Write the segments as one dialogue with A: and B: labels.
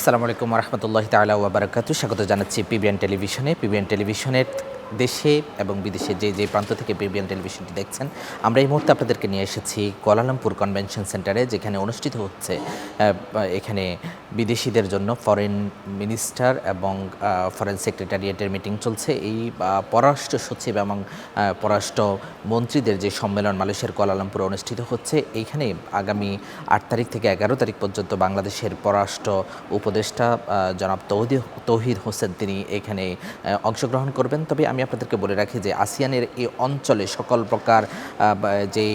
A: আসসালামু আলাইকুম রহমতুল্লাহ তালা ওবরাকাতু স্বাগত জানাচ্ছি পিবিএন টেলিভিশনে। পিবিএন টেলিভিশনের দেশে এবং বিদেশে যে যে প্রান্ত থেকে পিবিএন টেলিভিশনটি দেখছেন, আমরা এই মুহূর্তে আপনাদেরকে নিয়ে এসেছি কোয়ালালামপুর কনভেনশন সেন্টারে, যেখানে অনুষ্ঠিত হচ্ছে এখানে বিদেশিদের জন্য ফরেন মিনিস্টার এবং ফরেন সেক্রেটারিয়েটের মিটিং চলছে। এই পররাষ্ট্র সচিব এবং পররাষ্ট্র মন্ত্রীদের যে সম্মেলন মালয়েশিয়ার কোয়ালালামপুরে অনুষ্ঠিত হচ্ছে এইখানে আগামী আট তারিখ থেকে এগারো তারিখ পর্যন্ত বাংলাদেশের পররাষ্ট্র উপদেষ্টা জনাব তৌহিদ তৌহিদ হোসেন তিনি এখানে অংশগ্রহণ করবেন। তবে আমি আপনাদেরকে বলে রাখি যে আসিয়ানের এই অঞ্চলে সকল প্রকার যেই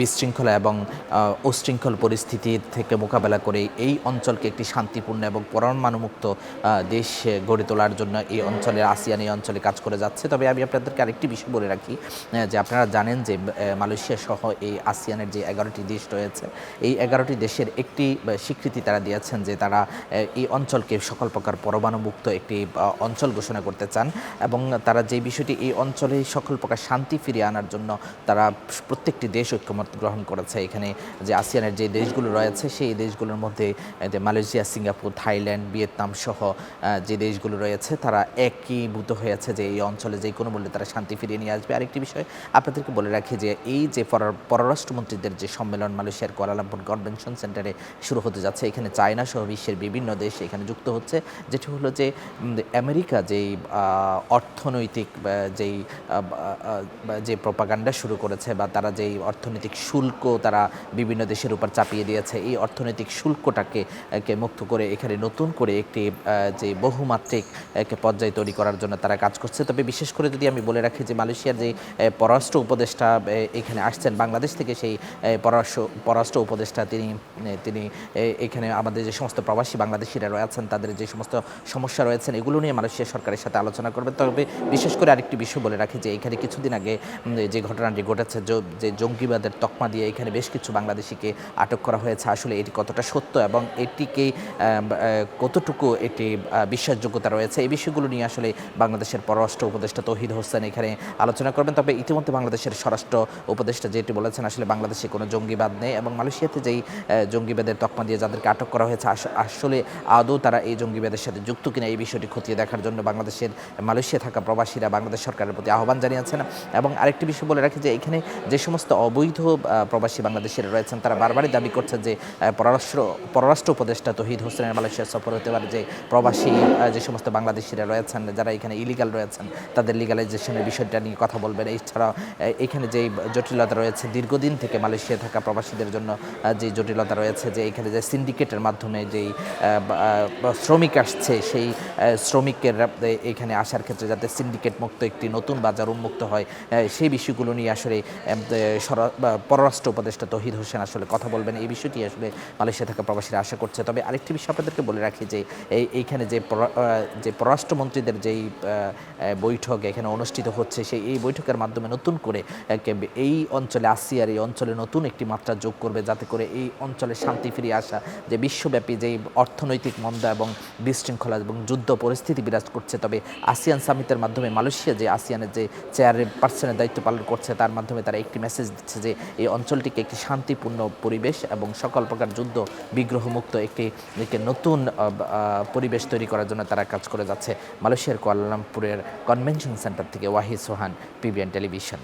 A: বিশৃঙ্খলা এবং উশৃঙ্খল পরিস্থিতি থেকে মোকাবেলা করে এই অঞ্চলকে একটি শান্তিপূর্ণ এবং পরমাণুমুক্ত দেশ গড়ে তোলার জন্য এই অঞ্চলের আসিয়ান এই অঞ্চলে কাজ করে যাচ্ছে। তবে আমি আপনাদেরকে আরেকটি বিষয় বলে রাখি যে আপনারা জানেন যে মালয়েশিয়া সহ এই আসিয়ানের যে এগারোটি দেশ রয়েছে, এই এগারোটি দেশের একটি স্বীকৃতি তারা দিয়েছেন যে তারা এই অঞ্চলকে সকল প্রকার পরমাণুমুক্ত একটি অঞ্চল ঘোষণা করতে চান এবং তারা যে বিষয়টি এই অঞ্চলে সকল প্রকার শান্তি ফিরিয়ে আনার জন্য তারা প্রত্যেকটি দেশ ঐক্যমত গ্রহণ করেছে। এখানে যে আসিয়ানের যে দেশগুলো রয়েছে সেই দেশগুলোর মধ্যে মালয়েশিয়া সিঙ্গাপুর থাইল্যান্ড ভিয়েতনাম সহ যে দেশগুলো রয়েছে তারা একীভূত হয়েছে যে এই অঞ্চলে যে কোনো মূল্যে তারা শান্তি ফিরিয়ে নিয়ে আসবে। আরেকটি বিষয় আপনাদেরকে বলে রাখি যে এই যে পররাষ্ট্রমন্ত্রীদের যে সম্মেলন মালয়েশিয়ার কুয়ালালামপুর কনভেনশন সেন্টারে শুরু হতে যাচ্ছে এখানে চায়না সহ বিশ্বের বিভিন্ন দেশ এখানে যুক্ত হচ্ছে যেটি হলো যে আমেরিকা যেই আহ, অর্থনৈতিক যেই যে প্রপাগান্ডা শুরু করেছে, বা তারা যেই অর্থনৈতিক শুল্ক তারা বিভিন্ন দেশের উপর চাপিয়ে দিয়েছে, এই অর্থনৈতিক শুল্কটাকে মুক্ত করে এখানে নতুন করে একটি যে বহুমাত্রিক পর্যায় তৈরি করার জন্য তারা কাজ করছে। তবে বিশেষ করে যদি আমি বলে রাখি যে মালয়েশিয়ার যে পররাষ্ট্র উপদেষ্টা এখানে আসছেন, বাংলাদেশ থেকে সেই পররাষ্ট্র পররাষ্ট্র উপদেষ্টা তিনি তিনি এখানে আমাদের যে সমস্ত প্রবাসী বাংলাদেশিরা রয়েছেন, তাদের যে সমস্ত সমস্যা রয়েছেন, এগুলো নিয়ে মালয়েশিয়া সরকারের সাথে আলোচনা করবেন। তবে বিশেষ করে আরেকটি বিষয় বলে রাখি যে এখানে কিছুদিন আগে যে ঘটনাটি ঘটেছে যে জঙ্গিবাদের তকমা দিয়ে এখানে বেশ কিছু বাংলাদেশিকে আটক করা হয়েছে। আসলে এটি কতটা সত্য এবং এটিকে কতটুকু এটি বিশ্বাসযোগ্যতা রয়েছে, এই বিষয়গুলো নিয়ে আসলে বাংলাদেশের পররাষ্ট্র উপদেষ্টা তহিদ হোসেন এখানে আলোচনা করবেন। তবে ইতিমধ্যে বাংলাদেশের স্বরাষ্ট্র উপদেষ্টা যেটি বলেছেন, আসলে বাংলাদেশে কোনো জঙ্গিবাদ নেই এবং মালয়েশিয়াতে যেই জঙ্গিবাদের তকমা দিয়ে যাদেরকে আটক করা হয়েছে আসলে আদৌ তারা এই জঙ্গিবাদের সাথে যুক্ত কিনা এই বিষয়টি খতিয়ে দেখার জন্য বাংলাদেশের, মালয়েশিয়া থাকা প্রবাসীরা বাংলাদেশ সরকারের প্রতি আহ্বান জানিয়েছেন এবং আরেকটি বিষয় বলে রাখি যে এখানে যে সমস্ত অবৈধ প্রবাসী বাংলাদেশিরা রয়েছেন, তারা বারবারই দাবি করছেন যে পররাষ্ট্র পররাষ্ট্র উপদেষ্টা তহিদ হোসেনের মালয়েশিয়া সফর হতে পারে যে প্রবাসী যে সমস্ত বাংলাদেশিরা রয়েছেন, যারা এখানে ইলিগাল রয়েছেন, তাদের লিগালাইজেশনের বিষয়টা নিয়ে কথা বলবেন। এছাড়া এখানে যেই জটিলতা রয়েছে, দীর্ঘদিন থেকে মালয়েশিয়া থাকা প্রবাসীদের জন্য যে জটিলতা রয়েছে যে এখানে যে সিন্ডিকেটের মাধ্যমে যেই শ্রমিক আসছে, সেই শ্রমিকের এখানে আসার ক্ষেত্রে যাতে সিন্ডিকেট মুক্ত একটি নতুন বাজার উন্মুক্ত হয় সেই বিষয়গুলো নিয়ে আসলে পররাষ্ট্র উপদেষ্টা তহিদ হোসেন আসলে কথা বলবেন। এই বিষয়টি আসলে মালয়েশিয়া থাকা প্রবাসীরা আশা করছে। তবে আরেকটি বিষয় আপনাদেরকে বলে রাখি যে এইখানে যে যে পররাষ্ট্রমন্ত্রীদের যেই বৈঠক এখানে অনুষ্ঠিত হচ্ছে, সেই, এই বৈঠকের মাধ্যমে নতুন করে এই অঞ্চলে আসিয়ার, এই অঞ্চলে নতুন একটি মাত্রা যোগ করবে, যাতে করে এই অঞ্চলে শান্তি ফিরিয়ে আসা, যে বিশ্বব্যাপী যেই অর্থনৈতিক মন্দা এবং বিশৃঙ্খলা এবং যুদ্ধ পরিস্থিতি বিরাজ করছে। তবে আসিয়ান সামিটের মাধ্যমে মালয়েশিয়া যে আসিয়ানের যে চেয়ার পার্সনের দায়িত্ব পালন করছে, তার মাধ্যমে তারা একটি মেসেজ দিচ্ছে যে এই অঞ্চলটিকে একটি শান্তিপূর্ণ পরিবেশ এবং সকল প্রকার যুদ্ধ বিগ্রহমুক্ত একটি একটি নতুন পরিবেশ তৈরি করার জন্য তারা কাজ করে যাচ্ছে মালয়েশিয়ার কুয়ালালামপুরের কনভেনশন সেন্টার থেকে ওয়াহিদ সোহান পিবিএন টেলিভিশন